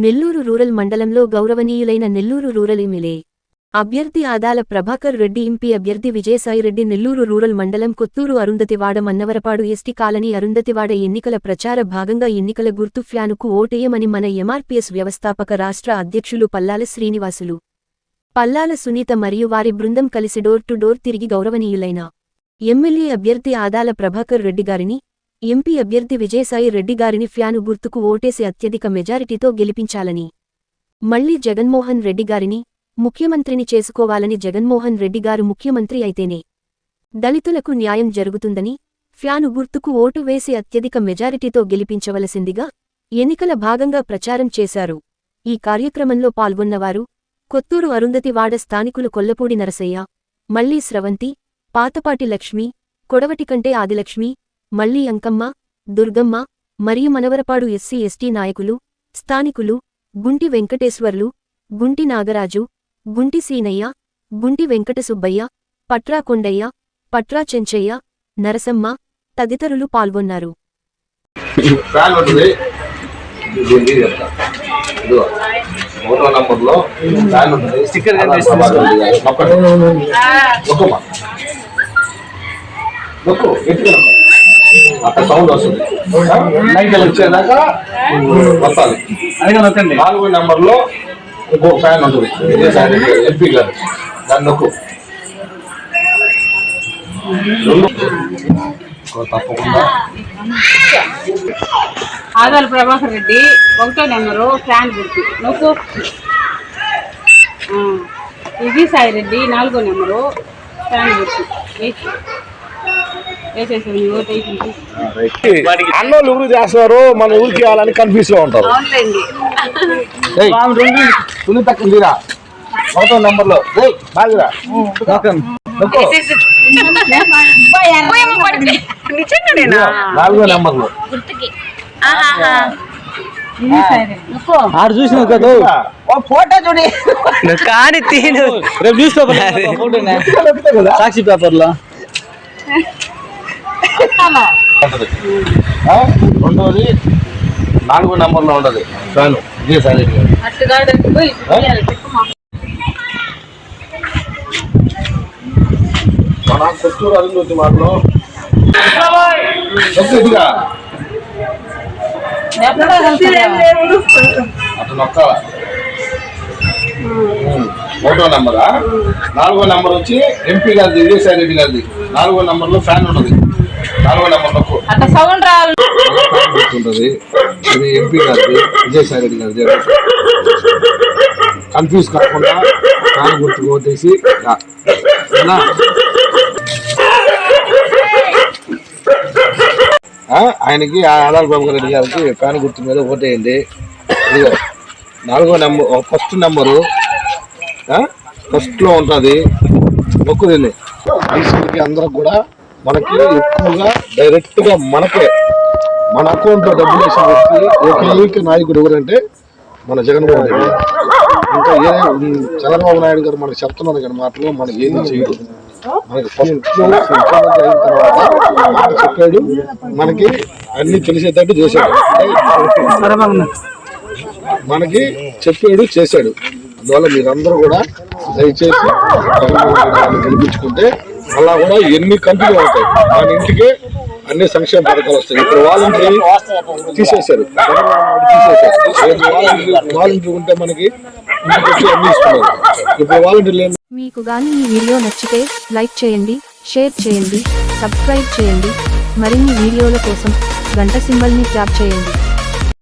Nellore rural మండలంలో గౌరవనీయులైన Nellore rural MLA అభ్యర్థి ఆదాల ప్రభాకర్ రెడ్డి ఎంపీ అభ్యర్థి విజయసాయిరెడ్డి నెల్లూరు రూరల్ మండలం కొత్తూరు అరుంధతివాడ మన్నవరపాడు ఎస్టీ కాలనీ అరుంధతివాడ ఎన్నికల ప్రచార భాగంగా ఎన్నికల గుర్తు ఫ్యానుకు ఓటేయమని మన ఎంఆర్పీఎస్ వ్యవస్థాపక రాష్ట్ర అధ్యక్షులు పల్లాల శ్రీనివాసులు. పల్లాల సునీత మరియు వారి బృందం కలిసి డోర్ టు డోర్ తిరిగి గౌరవనీయులైన ఎమ్మెల్యే అభ్యర్థి ఆదాల ప్రభాకర్ రెడ్డి గారిని ఎంపీ అభ్యర్థి విజయసాయి రెడ్డి గారిని ఫ్యాను గుర్తుకు ఓటేసి అత్యధిక మెజారిటీతో గెలిపించాలని. మళ్ళీ జగన్మోహన్ రెడ్డి గారిని ముఖ్యమంత్రిని చేసుకోవాలని జగన్మోహన్ రెడ్డి గారు ముఖ్యమంత్రి అయితేనే. దళితులకు న్యాయం జరుగుతుందని ఫ్యాను గుర్తుకు ఓటు వేసి అత్యధిక మెజారిటీతో గెలిపించవలసిందిగా ఎన్నికల భాగంగా ప్రచారం చేశారు. ఈ కార్యక్రమంలో పాల్గొన్నవారు కొత్తూరు అరుంధతివాడ స్థానికులు కొల్లపూడి నరసయ్య మళ్ళీ స్రవంతి పాతపాటి లక్ష్మి కొడవటికంటే ఆదిలక్ష్మి మళ్ళీ అంకమ్మ దుర్గమ్మ మరియు మనవరపాడు ఎస్సీ ఎస్టీ నాయకులు స్థానికులు గుంటి వెంకటేశ్వర్లు గుంటి నాగరాజు గుంటి సీనయ్య గుంటి వెంకట సుబ్బయ్య పట్రా కొండయ్య పట్రా చెంచయ్య నరసమ్మ తదితరులు పాల్గొన్నారు. ఫోటో నంబర్లో స్టిక్కర్ నొక్కు. అక్కడ సౌండ్ వస్తుంది. లైట్ వచ్చేదాకా నొక్కాలి అదిగా నొక్కండి. నాలుగో నంబర్లో ఇంకో ఫ్యాన్ ఉంటుంది విజయసాయి రెడ్డి ఎంపీ గారు. దాన్ని నొక్కు. తప్పకుండా. ఆదాల ప్రభాకర్ రెడ్డి ఒకటో నెంబరు ఫ్యాన్ గుర్తు. నువ్వు ఇది సాయి రెడ్డి నాలుగో నెంబరు ఫ్యాన్ గుర్తు వేసి వేసేసాను నీ ఓటు వేసింది అన్నోళ్ళు ఊరు చేస్తున్నారు మన ఊరికి ఇవ్వాలని కన్ఫ్యూజ్లో ఉంటారు. ఏయ్, సునీత కిందిరా ఒకటో నంబర్లో ఏయ్, బాగురా నాలుగో నంబర్లో ఆడు చూసిన కదా ఫోటో చూడి. కానీ తీను. రేపు న్యూస్ పేపర్ సాక్షి పేపర్లో. ఉంటది. రెండోది నాలుగో నంబర్లో ఉంటది. ఫ్యాను. ఇదే సరే మన కొత్తూరు అరుంధతి మాటలో నొక్కు అటు నొక్కాల ఒకటో నంబరా? నాలుగో నంబర్ వచ్చి ఎంపీ గారిది విజయసాయి రెడ్డి గారిది. నాలుగో నంబర్లో ఫ్యాన్ ఉన్నది. నొక్కు అట్లా సౌండ్ రావాలి. ఇది ఎంపీ గారిది విజయసాయి రెడ్డి గారిది. కన్ఫ్యూజ్ కాకుండా ఫ్యాన్ గుర్తు కొట్టేసి రా. సరేనా? ఆ, ఆయనకి ఆ ఆదాల బాబు రెడ్డి గారికి ఫ్యాన్ గుర్తు మీద ఓటేయండి. నాలుగో నెంబర్ ఫస్ట్ నెంబరు. ఫస్ట్లో ఉంటుంది. ఐసీకి అందరికి కూడా మనకి ఎక్కువగా డైరెక్ట్గా మనకే మన అకౌంట్లో డబ్బులు వేసిన వ్యక్తి ఏకైక నాయకుడు ఎవరంటే మన జగన్మోహన్ రెడ్డి ఇంకా ఏ చంద్రబాబు నాయుడు గారు మనకి చెప్తున్నారు కానీ మాటలు మనకి ఏమీ చేయదు మనకి ముఖ్యమంత్రి అయిన తర్వాత మాట చెప్పాడు. మనకి అన్ని తెలిసేటట్టు చేశాడు. మనకి చెప్పాడు చేశాడు. అందువల్ల మీరందరూ కూడా దయచేసి జగన్మోహన్ రెడ్డి గారిని గెలిపించుకుంటే అలా కూడా ఎన్ని కంపెనీలు అవుతాయి మన ఇంటికే అన్ని సంక్షేమ పథకాలు వస్తాయి. ఇప్పుడు వాలంటరీ తీసేశారు. వాలంటరీ ఉంటే మనకి అన్ని ఇస్తున్నారు. ఇప్పుడు వాలంటీర్లు లేని మీకు గాని ఈ వీడియో నచ్చితే లైక్ చేయండి షేర్ చేయండి సబ్స్క్రైబ్ చేయండి. మరిన్ని వీడియోల కోసం గంట సింబల్ని ట్యాప్ చేయండి.